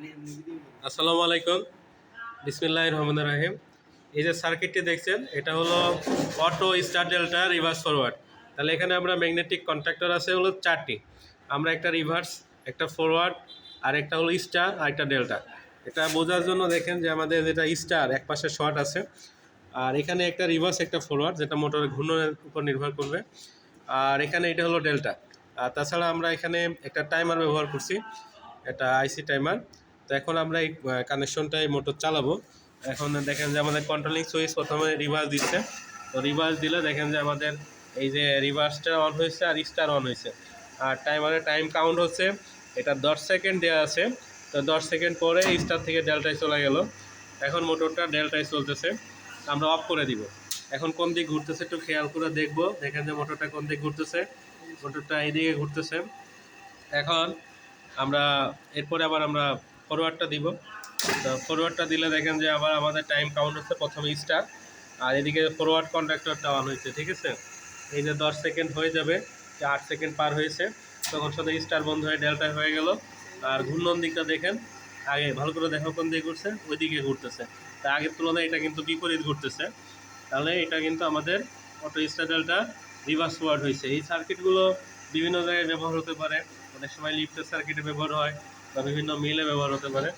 আসসালামু আলাইকুম। বিসমিল্লাহ রহমান রাহিম। এই যে সার্কিটটি দেখছেন, এটা হলো auto star delta reverse forward. তাহলে এখানে আমরা ম্যাগনেটিক কন্ট্রাক্টর আছে, হলো চারটি। আমরা একটা রিভার্স, একটা ফরওয়ার্ড, আর একটা হলো স্টার, আর একটা ডেল্টা। এটা বোঝার জন্য দেখেন যে আমাদের যেটা স্টার, এক পাশে শর্ট আছে। আর এখানে একটা রিভার্স, একটা ফরওয়ার্ড, যেটা মোটরের ঘূর্ণনের উপর নির্ভর করবে। আর এখানে এটা হলো ডেল্টা। আর তাছাড়া আমরা এখানে একটা টাইমার ব্যবহার করছি, এটা আইসি টাইমার। তো এখন আমরা এই কানেকশনটাই মোটর চালাবো। এখন দেখেন যে আমাদের কন্ট্রোলিং সুইচ প্রথমে রিভার্স দিচ্ছে। তো রিভার্স দিলে দেখেন যে আমাদের এই যে রিভার্সটা অন হয়েছে আর স্টার অন হয়েছে। আর টাইমারে টাইম কাউন্ট হচ্ছে, এটা দশ সেকেন্ড দেওয়া আছে। তো দশ সেকেন্ড পরে স্টার থেকে ডেল্টায় চলে গেল। এখন মোটরটা ডেল্টায় চলতেছে। আমরা অফ করে দিব। এখন কোন দিক ঘুরতেছে একটু খেয়াল করে দেখব। দেখেন যে মোটরটা কোন দিক ঘুরতেছে। মোটরটা এইদিকে ঘুরতেছে। এখন আমরা, এরপরে আবার আমরা ফরওয়ার্ডটা দিব। তো ফরওয়ার্ডটা দিলে দেখেন যে আবার আমাদের টাইম কাউন্ট হচ্ছে প্রথমে স্টার আর এদিকে ফরওয়ার্ড কন্ট্রাক্টরটা অন হয়েছে, ঠিক আছে? এই যে দশ সেকেন্ড হয়ে যাবে, যে আট সেকেন্ড পার হয়েছে, তখন সাথে স্টার বন্ধ হয়ে ডেল্টা হয়ে গেল। আর ঘূর্ণন দিকটা দেখেন, আগে ভালো করে দেখো কোন দিকে ঘুরছে ওই দিকে ঘুরতেছে। তা আগের তুলনায় এটা কিন্তু বিপরীত ঘুরতেছে। তাহলে এটা কিন্তু আমাদের auto star delta reverse ward হয়েছে। এই সার্কিটগুলো বিভিন্ন জায়গায় ব্যবহার হতে পারে। অনেক সময় লিফটের সার্কিটে ব্যবহার হয়। বা বিভিন্ন মিলে ব্যবহার হতে পারে।